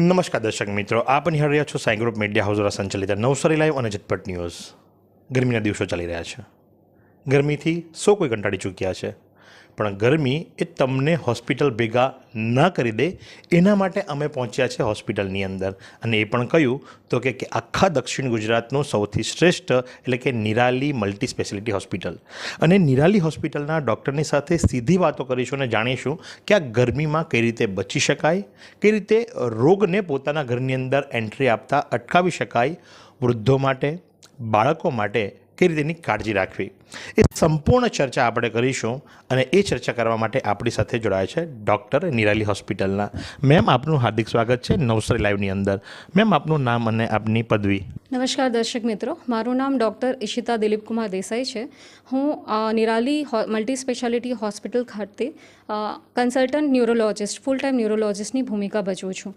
નમસ્કાર દર્શક મિત્રો, આપ નિહાળી રહ્યા છો સાઈ ગ્રુપ મીડિયા હાઉસ દ્વારા સંચાલિત નવસારી લાઈવ અને ઝટપટ ન્યૂઝ. ગરમીના દિવસો ચાલી રહ્યા છે. ગરમીથી સૌ કોઈ કંટાળી ચૂક્યા છે. પણ ગરમી એ તમને હોસ્પિટલ ભેગા ન કરી દે, એના માટે અમે પહોંચ્યા છે હોસ્પિટલની અંદર. અને એ પણ કહ્યું તો કે આખા દક્ષિણ ગુજરાતનું સૌથી શ્રેષ્ઠ એટલે કે નિરાલી મલ્ટી સ્પેશિયાલિટી હોસ્પિટલ. અને નિરાલી હોસ્પિટલના ડૉક્ટરની સાથે સીધી વાતો કરીશું અને જાણીશું કે આ ગરમીમાં કઈ રીતે બચી શકાય, કઈ રીતે રોગને પોતાના ઘરની અંદર એન્ટ્રી આપતા અટકાવી શકાય વૃદ્ધો માટે, બાળકો માટે કઈ રીતે એની કાળજી રાખવી? એ સંપૂર્ણ ચર્ચા આપણે કરીશું અને એ ચર્ચા કરવા માટે આપણી સાથે જોડાયા છે ડૉક્ટર નિરાલી હોસ્પિટલના. મેમ, આપનું હાર્દિક સ્વાગત છે નવસારી લાઈવની અંદર. મેમ, આપનું નામ અને આપની પદવી. નમસ્કાર દર્શક મિત્રો, મારું નામ ડૉક્ટર ઈશિતા દિલીપકુમાર દેસાઈ છે. હું નિરાલી મલ્ટી સ્પેશિયાલિટી હોસ્પિટલ ખાતે કન્સલ્ટન્ટ ન્યુરોલોજિસ્ટ ફૂલ ટાઈમ ન્યુરોલોજિસ્ટની ભૂમિકા ભજવું છું.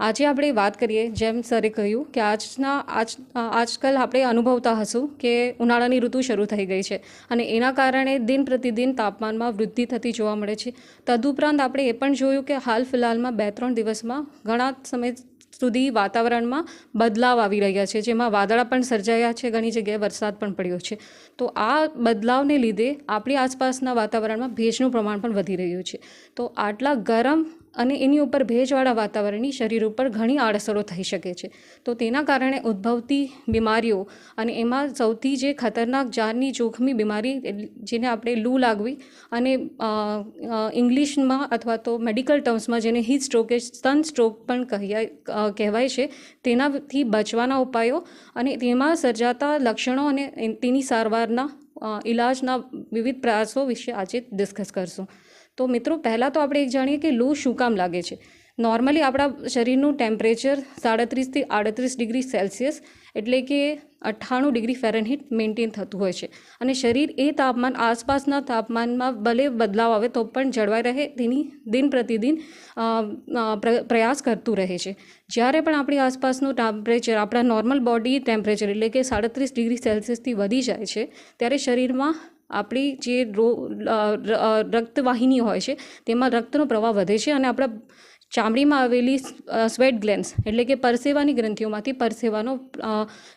આજે આપણે વાત કરીએ, જેમ સરે કહ્યું કે આજના, આજ આજકાલ આપણે અનુભવતા હશું કે ઉનાળાની ઋતુ શરૂ થઈ ગઈ છે અને એના કારણે દિન પ્રતિદિન તાપમાનમાં વૃદ્ધિ થતી જોવા મળે છે. તદુપરાંત આપણે એ પણ જોયું કે હાલ ફિલહાલમાં બે ત્રણ દિવસમાં ઘણા સમય સુધી વાતાવરણમાં બદલાવ આવી રહ્યા છે, જેમાં વાદળા પણ સર્જાયા છે, ઘણી જગ્યાએ વરસાદ પણ પડ્યો છે. તો આ બદલાવને લીધે આપણી આસપાસના વાતાવરણમાં ભેજનું પ્રમાણ પણ વધી રહ્યું છે. તો આટલા ગરમ અને એની ઉપર ભેજવાળા વાતાવરણની શરીર ઉપર ઘણી આડઅસરો થઈ શકે છે. તો તેના કારણે ઉદ્ભવતી બીમારીઓ અને એમાં સૌથી જે ખતરનાક જારની જોખમી બીમારી જેને આપણે લૂ લાગવી અને ઇંગ્લિશમાં અથવા તો મેડિકલ ટર્મ્સમાં જેને હીટ સ્ટ્રોક કે સન સ્ટ્રોક પણ કહેવાય કહેવાય છે, તેનાથી બચવાના ઉપાયો અને તેમાં સર્જાતા લક્ષણો અને તેની સારવારના ઇલાજના વિવિધ પ્રયાસો વિશે આજે ડિસ્કસ કરશું. તો મિત્રો, પહેલાં તો આપણે એક જાણીએ કે લૂ શું કામ લાગે છે. નોર્મલી આપણા શરીરનું ટેમ્પરેચર સાડત્રીસથી આડત્રીસ ડિગ્રી સેલ્સિયસ એટલે કે અઠ્ઠાણું ડિગ્રી ફેરનહીટ મેન્ટેન થતું હોય છે. અને શરીર એ તાપમાન, આસપાસના તાપમાનમાં ભલે બદલાવ આવે તો પણ જળવાઈ રહે, તેની દિન પ્રતિદિન પ્રયાસ કરતું રહે છે. જ્યારે પણ આપણી આસપાસનું ટેમ્પરેચર આપણા નોર્મલ બોડી ટેમ્પરેચર એટલે કે સાડત્રીસ ડિગ્રી સેલ્સિયસથી વધી જાય છે, ત્યારે શરીરમાં આપણી જે રક્તવાહિની હોય છે, તેમાં રક્તનો પ્રવાહ વધે છે અને આપણા ચામડીમાં આવેલી સ્વેટ ગ્લેન્સ એટલે કે પરસેવાની ગ્રંથિઓમાંથી પરસેવાનો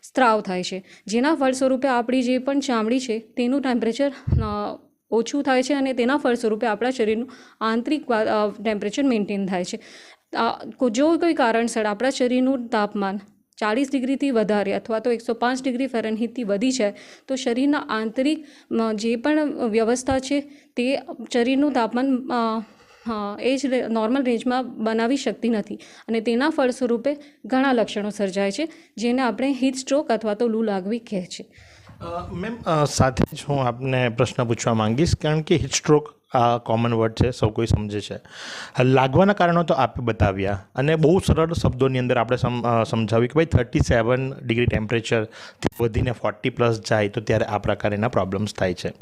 સ્ત્રાવ થાય છે. જેના ફળસ્વરૂપે આપણી જે પણ ચામડી છે, તેનું ટેમ્પરેચર ઓછું થાય છે અને તેના ફળસ્વરૂપે આપણા શરીરનું આંતરિક ટેમ્પરેચર મેન્ટેન થાય છે. જો કોઈ કારણસર આપણા શરીરનું તાપમાન ચાળીસ ડિગ્રીથી વધારે અથવા તો એકસો પાંચ ડિગ્રી ફેરનહીટથી વધી જાય તો શરીરના આંતરિક જે પણ વ્યવસ્થા છે તે શરીરનું તાપમાન એ જ નોર્મલ રેન્જમાં બનાવી શકતી નથી અને તેના ફળસ્વરૂપે ઘણા લક્ષણો સર્જાય છે, જેને આપણે હીટ સ્ટ્રોક અથવા તો લૂ લાગવી કહે છે. મેમ સાથે જ હું આપને પ્રશ્ન પૂછવા માંગીશ, કારણ કે હિટ સ્ટ્રોક આ કોમન વર્ડ છે, સૌ કોઈ સમજે છે. લાગવાના કારણો તો આપે બતાવ્યા અને બહુ સરળ શબ્દોની અંદર આપણે સમ સમજાવ્યું કે ભાઈ થર્ટી સેવન ડિગ્રી ટેમ્પરેચરથી વધીને ફોર્ટી પ્લસ જાય તો ત્યારે આ પ્રકારના પ્રોબ્લેમ્સ થાય છે.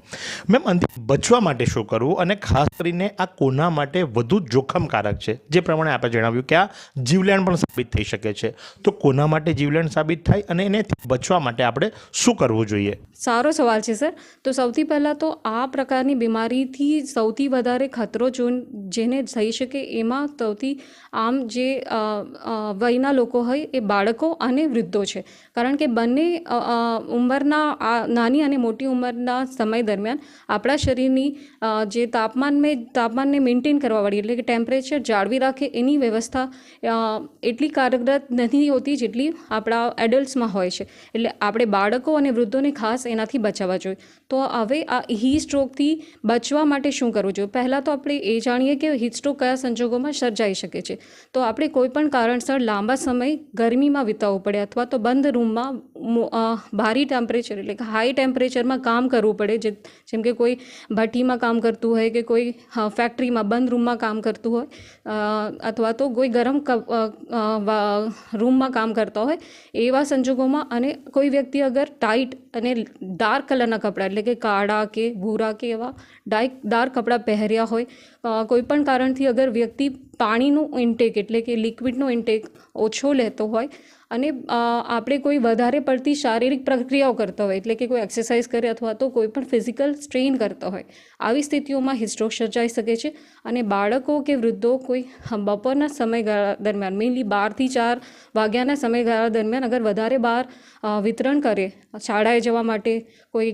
મેમ અંતે બચવા માટે શું કરવું અને ખાસ કરીને આ કોના માટે વધુ જોખમકારક છે? જે પ્રમાણે આપણે જણાવ્યું કે આ જીવલેણ પણ સાબિત થઈ શકે છે. તો કોના માટે જીવલેણ સાબિત થાય અને એને બચવા માટે આપણે શું કરવું જોઈએ? સારો સવાલ છે, સર. તો સૌથી પહેલાં તો આ પ્રકારની બીમારીથી સૌથી વધારે ખતરો જો જેને થઈ શકે એમાં સૌથી આમ જે વયના લોકો હોય એ બાળકો અને વૃદ્ધો છે. કારણ કે બંને ઉંમરના, આ, નાની અને મોટી ઉંમરના સમય દરમિયાન આપણા શરીરની જે તાપમાનને તાપમાનને મેન્ટેન કરવાવાળી એટલે કે ટેમ્પરેચર જાળવી રાખે એની વ્યવસ્થા એટલી કારગરત નથી હોતી જેટલી આપણા એડલ્ટ્સમાં હોય છે. એટલે આપણે બાળકો અને વૃદ્ધોને ખાસ એનાથી બચાવવા જોઈએ. તો હવે આ હી સ્ટ્રોકથી બચવા માટે શું કરવું જોઈએ? પહેલાં તો આપણે એ જાણીએ કે હિટસ્ટ્રોક કયા સંજોગોમાં સર્જાઈ શકે છે. તો આપણે કોઈપણ કારણસર લાંબા સમય ગરમીમાં વિતાવવું પડે અથવા તો બંધ રૂમમાં ભારી ટેમ્પરેચર એટલે કે હાઈ ટેમ્પરેચરમાં કામ કરવું પડે. જે, જેમ કે કોઈ ભઠ્ઠીમાં કામ કરતું હોય કે કોઈ ફેક્ટરીમાં બંધ રૂમમાં કામ કરતું હોય અથવા તો કોઈ ગરમ રૂમમાં કામ કરતા હોય, એવા સંજોગોમાં અને કોઈ વ્યક્તિ અગર ટાઈટ અને ડાર્ક કલરના કપડાં એટલે કે કાળા કે ભૂરા કે એવા ડાર્ક ડાર્ક કપડાં પહેર્યા હોય. કોઈપણ કોઈ પણ કારણથી અગર વ્યક્તિ પાણીનું ઇન્ટેક એટલે કે લિક્વિડનો ઇન્ટેક ઓછો લેતો હોય અને આપણે કોઈ વધારે પડતી શારીરિક પ્રક્રિયાઓ કરતા હોય, એટલે કે કોઈ એક્સરસાઇઝ કરે અથવા તો કોઈ પણ ફિઝિકલ સ્ટ્રેઇન કરતા હોય, આવી સ્થિતિઓમાં હિસ્ટ્રોક સર્જાઈ શકે છે અને બાળકો કે વૃદ્ધો કોઈ બપોરના સમયગાળા દરમિયાન મેઇનલી બારથી ચાર વાગ્યાના સમયગાળા દરમિયાન અગર વધારે બહાર વિતરણ કરે, શાળાએ જવા માટે કોઈ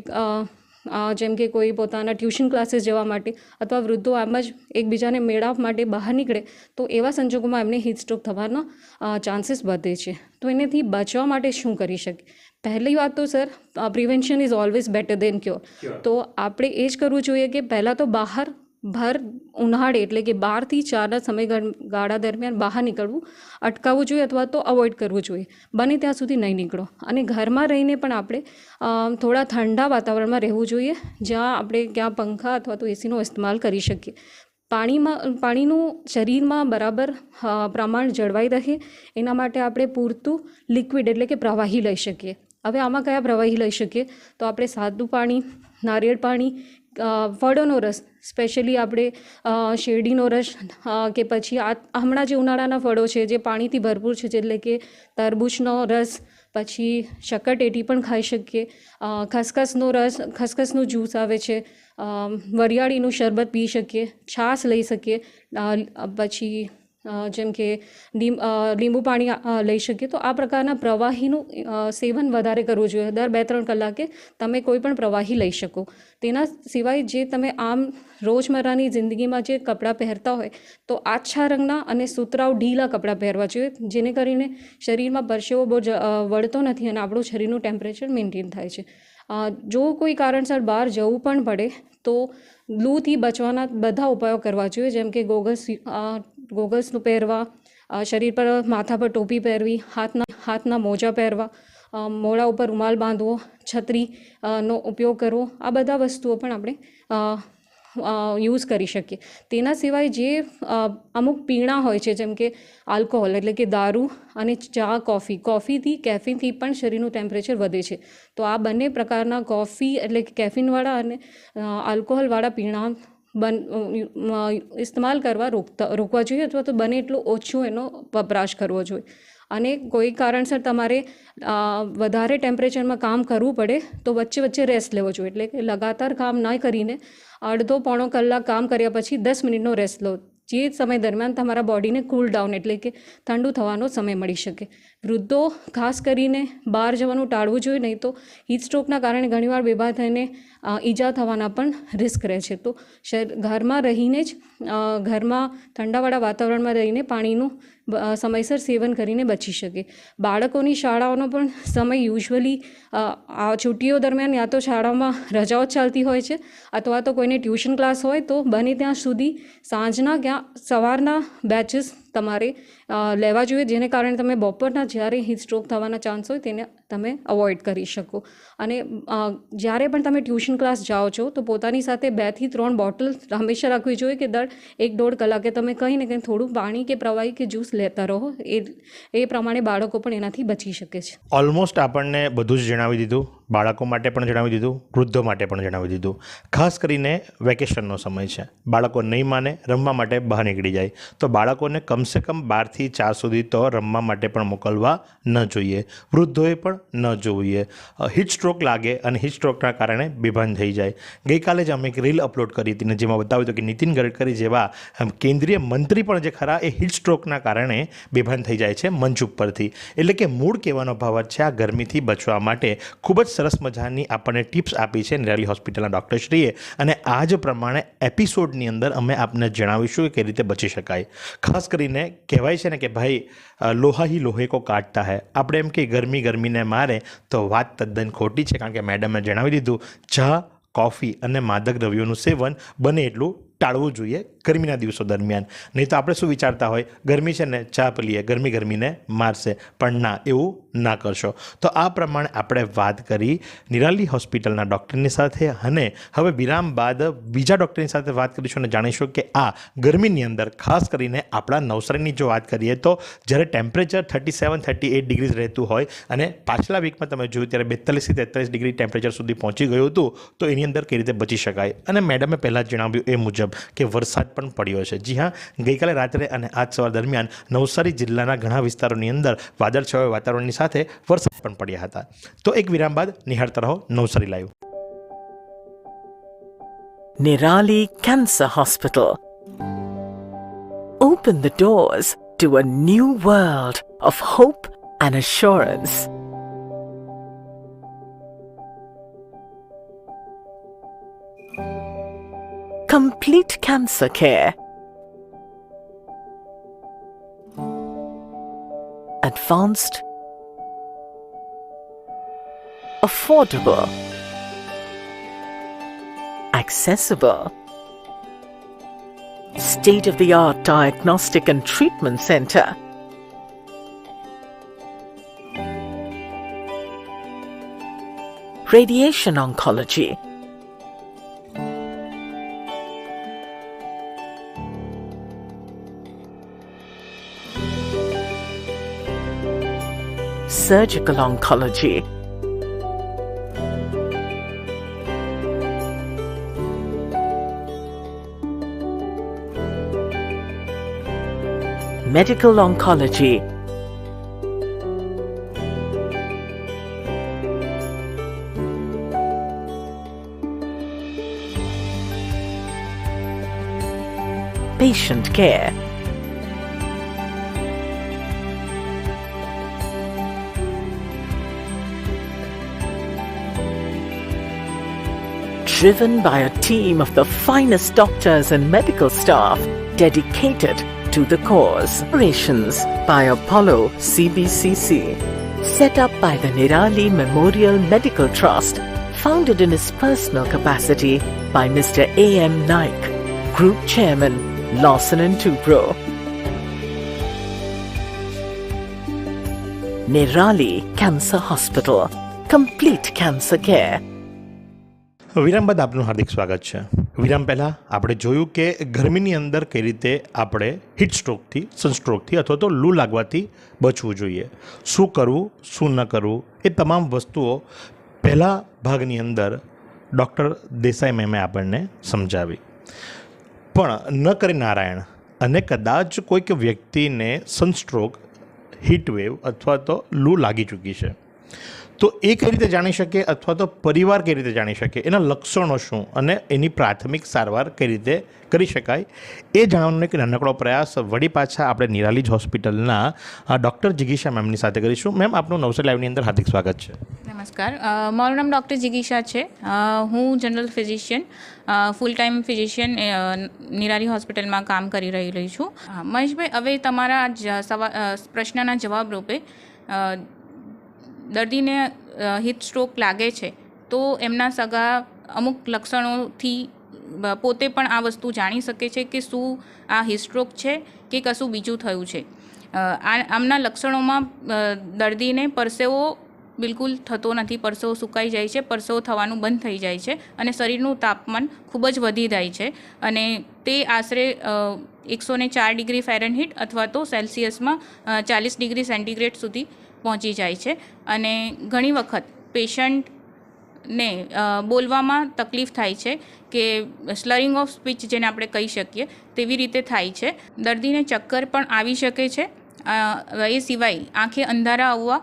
જેમ કે કોઈ પોતાના ટ્યુશન ક્લાસીસ જવા માટે અથવા વૃદ્ધો આમ જ એકબીજાને મેળાવ માટે બહાર નીકળે તો એવા સંજોગોમાં એમને હીટ સ્ટ્રોક થવાનો ચાન્સીસ વધે છે. તો એનાથી બચવા માટે શું કરી શકીએ? પહેલી વાત તો sir prevention is always better than cure તો આપણે એ જ કરવું જોઈએ કે પહેલાં તો બહાર ભર ઉનાળે એટલે કે બારથી ચારના સમયગાળા દરમિયાન બહાર નીકળવું, અટકાવવું જોઈએ અથવા તો અવોઇડ કરવું જોઈએ. બને ત્યાં સુધી નહીં નીકળો. અને ઘરમાં રહીને પણ આપણે થોડા ઠંડા વાતાવરણમાં રહેવું જોઈએ, જ્યાં આપણે ક્યાં પંખા અથવા તો એસીનો ઇસ્તેમાલ કરી શકીએ. પાણીમાં, પાણીનું શરીરમાં બરાબર પ્રમાણ જળવાઈ રહે, એના માટે આપણે પૂરતું લિક્વિડ એટલે કે પ્રવાહી લઈ શકીએ. હવે આમાં કયા પ્રવાહી લઈ શકીએ? તો આપણે સાદું પાણી, નારિયેળ પાણી ફળોનો રસ, સ્પેશિયલી આપણે શેરડીનો રસ કે પછી આ, હમણાં જે ઉનાળાના ફળો છે, જે પાણીથી ભરપૂર છે એટલે કે તરબૂચનો રસ, પછી શક્કરટેટી પણ ખાઈ શકીએ. ખસખસનો રસ, ખસખસનું જ્યુસ આવે છે વરિયાળીનું શરબત પી શકીએ, છાશ લઈ શકીએ પછી જેમ કે લીંબુ પાણી લઈ શકીએ. તો આ પ્રકારના પ્રવાહીનું સેવન વધારે કરવું જોઈએ. દર બે ત્રણ કલાકે તમે કોઈ પણ પ્રવાહી લઈ શકો. તેના સિવાય જે તમે આમ રોજમર્રાની જિંદગીમાં જે કપડાં પહેરતા હોય, તો આછા રંગના અને સુતરાઉ ઢીલા કપડાં પહેરવા જોઈએ, જેને કરીને શરીરમાં પરસેવો બહુ વળતો નથી અને આપણું શરીરનું ટેમ્પરેચર મેન્ટેન થાય છે. જો કોઈ કારણસર બહાર જવું પણ પડે, તો લૂથી બચવાના બધા ઉપાયો કરવા જોઈએ. જેમ કે ગોગલ્સ ગોગલ્સનું પહેરવા શરીર પર માથા પર ટોપી પહેરવી, હાથના હાથના મોજા પહેરવા મોડા ઉપર રૂમાલ બાંધવો, છત્રી નો ઉપયોગ કરવો, આ બધા વસ્તુઓ પણ આપણે યુઝ કરી શકીએ. તેના સિવાય જે અમુક પીણા હોય છે, જેમ કે આલ્કોહોલ એટલે કે દારૂ અને ચા, કોફી, કોફીથી, કેફીનથી પણ શરીરનું ટેમ્પરેચર વધે છે. તો આ બંને પ્રકારના કોફી એટલે કે કેફીનવાળા અને આલ્કોહોલવાળા પીણા બન ઇસ્તેમાલ કરવા રોકતા, રોકવા જોઈએ અથવા તો બને એટલું ઓછું એનો વપરાશ કરવો જોઈએ. અને કોઈ કારણસર તમારે વધારે ટેમ્પરેચરમાં કામ કરવું પડે તો વચ્ચે વચ્ચે રેસ્ટ લેવો જોઈએ. એટલે કે લગાતાર કામ ન કરીને અડધો પોણો કલાક કામ કર્યા પછી દસ મિનિટનો રેસ્ટ લો. જે સમય દરમિયાન તમારા બોડીને કૂલ ડાઉન એટલે કે ઠંડુ થવાનો સમય મળી શકે. વૃદ્ધો, ખાસ કરીને બહાર જવાનું ટાળવું જોઈએ, નહીં તો હીટ સ્ટ્રોકના કારણે ઘણીવાર બેભા થઈને ઈજા થવાના પણ રિસ્ક રહે છે. તો ઘરમાં રહીને જ ઘરમાં ઠંડાવાળા વાતાવરણમાં રહીને પાણીનું સમયસર સેવન કરીને બચી શકે. બાળકોની શાળાઓનો પણ સમય યુઝ્યુઅલી આ છુટ્ટીઓ દરમિયાન યા તો શાળામાં રજાઓ ચાલતી હોય છે, અથવા તો કોઈને ટ્યુશન ક્લાસ હોય તો બને ત્યાં સુધી સાંજના ક્યાં, સવારના બેચીસ તમારે લેવા જોઈએ, જેને કારણે તમે બપોરના જ્યારે હીટ સ્ટ્રોક થવાના ચાન્સ હોય તેને તમે અવોઇડ કરી શકો. અને જ્યારે પણ તમે ટ્યુશન ક્લાસ જાઓ છો, તો પોતાની સાથે બેથી ત્રણ બોટલ હંમેશા રાખવી જોઈએ કે દર એક દોઢ કલાકે તમે કંઈ ને કંઈ થોડું પાણી કે પ્રવાહી કે જ્યુસ લેતા રહો. એ એ પ્રમાણે બાળકો પણ એનાથી બચી શકે છે. ઓલમોસ્ટ આપણને બધું જ જણાવી દીધું. બાળકો માટે પણ જણાવી દીધું, વૃદ્ધો માટે પણ જણાવી દીધું. ખાસ કરીને વેકેશનનો સમય છે. બાળકો નહીં માને, રમવા માટે બહાર નીકળી જાય. તો બાળકોને કમસે કમ બારથી ચાર સુધી તો રમવા માટે પણ મોકલવા ન જોઈએ. વૃદ્ધોએ પણ ન જોઈએ. હીટ સ્ટ્રોક લાગે અને હીટ સ્ટ્રોકના કારણે બેભાન થઈ જાય. ગઈકાલે જ અમે એક રીલ અપલોડ કરી હતી ને જેમાં બતાવ્યું હતું કે નીતિન ગડકરી જેવા કેન્દ્રીય મંત્રી પણ જે ખરા એ હીટ સ્ટ્રોકના કારણે બેભાન થઈ જાય છે મંચ ઉપરથી. એટલે કે મૂળ કહેવાનો ભાવ છે આ ગરમીથી બચવા માટે ખૂબ જ સરસ મજાની આપણને ટિપ્સ આપી છે નિરાલી હોસ્પિટલના ડૉક્ટરશ્રીએ. અને આ જ પ્રમાણે એપિસોડની અંદર અમે આપને જણાવીશું કે કઈ રીતે બચી શકાય. ખાસ કરીને કહેવાય છે ને કે ભાઈ લોહા હી લોહે કો કાટતા હૈ. આપણે એમ કે ગરમી ગરમીને મારે તો વાત તદ્દન ખોટી છે કારણ કે મેડમે જણાવી દીધું, ચા, કોફી અને માદક દ્રવ્યોનું સેવન બને એટલું ટાળવું જોઈએ ગરમીના દિવસો દરમિયાન. નહીં તો આપણે શું વિચારતા હોય? ગરમી છે ને ચા પલીએ ગરમી ગરમીને મારશે. પણ ના, એવું ના કરશો. તો આ પ્રમાણે આપણે વાત કરી નિરાલી હોસ્પિટલના ડૉક્ટરની સાથે અને હવે વિરામ બાદ બીજા ડૉક્ટરની સાથે વાત કરીશું અને જાણીશું કે આ ગરમીની અંદર ખાસ કરીને આપણા નવસારીની જો વાત કરીએ તો જ્યારે temperature thirty seven, thirty eight degrees રહેતું હોય અને પાછલા વીકમાં તમે જોયું ત્યારે બેતાલીસથી તેતાલીસ ડિગ્રી ટેમ્પરેચર સુધી પહોંચી ગયું હતું, તો એની અંદર કઈ રીતે બચી શકાય? અને મેડમે પહેલાં જણાવ્યું એ મુજબ કે વરસાદ પણ પડ્યો છે જી હા, ગઈકાલે રાત્રે અને આજ સવાર દરમિયાન નવસારી જિલ્લાના ઘણા વિસ્તારોની અંદર વાદળછાયા વાતાવરણની સાથે વરસાદ પણ પડ્યા હતા તો એક વિરામ બાદ નિહાળતા રહો Navsari live Nirali Cancer Hospital. Open the doors to a new world of hope and assurance. Complete cancer care. Advanced. Affordable accessible. State of the art diagnostic and treatment center. Radiation oncology. Surgical oncology. medical oncology, patient care, driven by a team of the finest doctors and medical staff dedicated to the cause. Operations by Apollo CBCC. Set up by the Nirali Memorial Medical Trust, founded in his personal capacity by Mr. A.M. Naik, Group Chairman, Lawson and Tubro. Nirali Cancer Hospital. Complete cancer care. વિરામ બાદ આપનું હાર્દિક સ્વાગત છે. વિરામ પહેલાં આપણે જોયું કે ગરમીની અંદર કઈ રીતે આપણે હીટ સ્ટ્રોકથી સનસ્ટ્રોકથી અથવા તો લૂ લાગવાથી બચવું જોઈએ. શું કરવું, શું ન કરવું, એ તમામ વસ્તુઓ પહેલા ભાગની અંદર ડૉક્ટર દેસાઈ મેમે આપણને સમજાવી. પણ ન કરી નારાયણ અને કદાચ કોઈક વ્યક્તિને સનસ્ટ્રોક હીટવેવ અથવા તો લૂ લાગી ચૂકી છે. તો એ કઈ રીતે જાણી શકે અથવા તો પરિવાર કઈ રીતે જાણી શકે? એના લક્ષણો શું? અને એની પ્રાથમિક સારવાર કઈ રીતે કરી શકાય? એ જાણવાનો એક નાનકડો પ્રયાસ વળી પાછા આપણે નિરાલીજ હોસ્પિટલના ડૉક્ટર જિગીશા મેમની સાથે કરીશું. મેમ, આપનું નવસારી લાઈવની અંદર હાર્દિક સ્વાગત છે. નમસ્કાર. મારું નામ ડૉક્ટર જિગીશા છે. હું general physician full time physician Nirali હોસ્પિટલમાં કામ કરી રહી છું. મહેશભાઈ, હવે તમારા સવા પ્રશ્નના જવાબ રૂપે દર્દીને હિટ સ્ટ્રોક લાગે છે, તો એમના સગા અમુક લક્ષણોથી પોતે પણ આ વસ્તુ જાણી શકે છે કે શું આ હિસ્ટ્રોક છે કે કશું બીજું થયું છે. આમના લક્ષણોમાં દર્દીને પરસેવો બિલકુલ થતો નથી, પરસેવો સુકાઈ જાય છે, પરસેવો થવાનું બંધ થઈ જાય છે અને શરીરનું તાપમાન ખૂબ જ વધી જાય છે અને તે આશરે એકસો ચાર ડિગ્રી ફેરનહીટ અથવા તો સેલ્સિયસમાં ચાલીસ ડિગ્રી સેન્ટીગ્રેડ સુધી પહોંચી જાય છે અને ઘણી વખત પેશન્ટ ને બોલવામાં તકલીફ થાય છે કે સ્લરિંગ ઓફ સ્પીચ જેને આપણે કહી શકીએ તેવી રીતે થાય છે. દર્દીને ચક્કર પણ આવી શકે છે એ સિવાય આંખે અંધારા આવવા,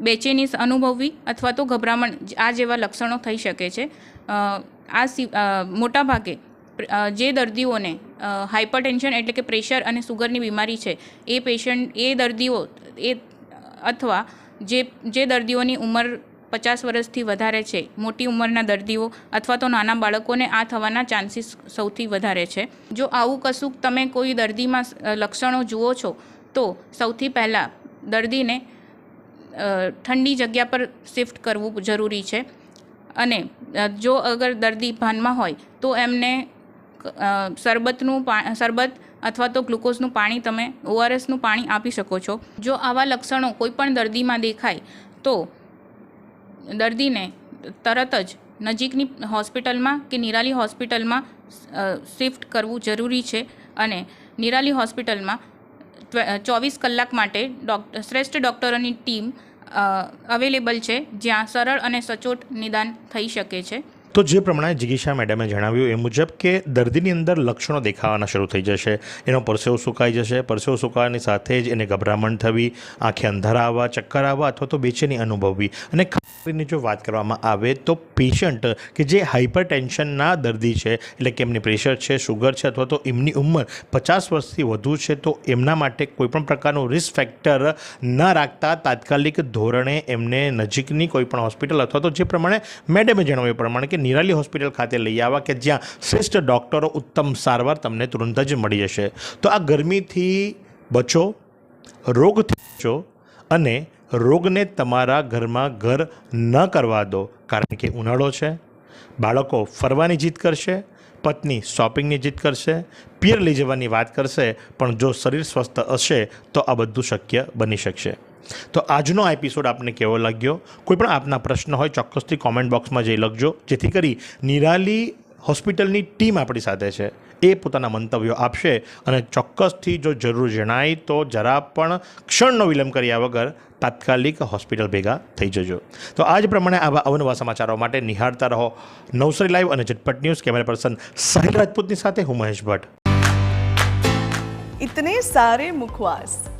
બેચેની અનુભવવી અથવા તો ગભરામણ આ જેવા લક્ષણો થઈ શકે છે. આ સિ મોટાભાગે જે દર્દીઓને હાઇપરટેન્શન એટલે કે પ્રેશર અને સુગરની બીમારી છે, એ પેશન્ટ એ દર્દીઓ, એ અથવા જે જે દર્દીઓની ઉંમર પચાસ વર્ષથી વધારે છે, મોટી ઉંમરના દર્દીઓ અથવા તો નાના બાળકોને આ થવાના ચાન્સીસ સૌથી વધારે છે. જો આવું કશુંક તમે કોઈ દર્દીમાં લક્ષણો જુઓ છો, તો સૌથી પહેલાં દર્દીને ઠંડી જગ્યા પર શિફ્ટ કરવું જરૂરી છે. અને જો અગર દર્દી ભાનમાં હોય, તો એમને શરબતનું પા, શરબત અથવા તો ગ્લુકોઝનું પાણી તમે ઓઆરએસનું પાણી આપી શકો છો. જો આવા લક્ષણો કોઈપણ દર્દીમાં દેખાય, તો દર્દીને તરત જ નજીકની હોસ્પિટલમાં કે નિરાલી હોસ્પિટલમાં શિફ્ટ કરવું જરૂરી છે અને નિરાલી હોસ્પિટલમાં ચોવીસ કલાક માટે ડોક્ટર શ્રેષ્ઠ ડૉક્ટરોની ટીમ અવેલેબલ છે, જ્યાં સરળ અને સચોટ નિદાન થઈ શકે છે. તો જે પ્રમાણે જિગીશા મેડમે જણાવ્યું એ મુજબ કે દર્દીની અંદર લક્ષણો દેખાવાના શરૂ થઈ જશે. એનો પરસેવો સુકાઈ જશે. પરસેવો સુકાવાની સાથે જ એને ગભરામણ થવી, આંખે અંધારા આવવા, ચક્કર આવવા અથવા તો બેચેની અનુભવવી. અને કરીને જો વાત કરવામાં આવે તો પેશન્ટ કે જે હાઇપર ટેન્શનના દર્દી છે, એટલે કે એમની પ્રેશર છે શુગર છે અથવા તો એમની ઉંમર પચાસ વર્ષથી વધુ છે, તો એમના માટે કોઈપણ પ્રકારનું રિસ્ક ફેક્ટર ન રાખતા તાત્કાલિક ધોરણે એમને નજીકની કોઈપણ હોસ્પિટલ અથવા તો જે પ્રમાણે મેડમે જણાવ્યું પ્રમાણે કે નિરાલી હોસ્પિટલ ખાતે લઈ આવવા કે જ્યાં શ્રેષ્ઠ ડૉક્ટરો ઉત્તમ સારવાર તમને તુરંત જ મળી જશે. તો આ ગરમીથી બચો, રોગથી બચો અને રોગને તમારા ઘરમાં ઘર ન કરવા દો. કારણ કે ઉનાળો છે, બાળકો ફરવાની જીદ કરશે, પત્ની શોપિંગની જીદ કરશે, પિયર લઈ જવાની વાત કરશે, પણ જો શરીર સ્વસ્થ હશે તો આ બધું શક્ય બની શકશે. તો આજનો આ એપિસોડ આપને કેવો લાગ્યો? કોઈ પણ આપના પ્રશ્ન હોય, ચોક્કસથી કોમેન્ટ બોક્સમાં જઈ લખજો. જેથી કરી નિરાલી હોસ્પિટલની ટીમ આપણી સાથે છે. એ પોતાના મંતવ્યો આપશે અને ચોક્કસથી જો જરૂર જણાય તો જરા પણ ક્ષણનો વિલંબ કર્યા વગર તાત્કાલિક હોસ્પિટલ ભેગા થઈ જજો. તો આ જ પ્રમાણે આવા અવનવા સમાચારો માટે નિહાળતા રહો. નવસરી લાઈવ અને Jhatpat news camera person Sahil રાજપૂતની સાથે હું મહેશ ભટ્ટ. ઇતને સારે મુખવાસ.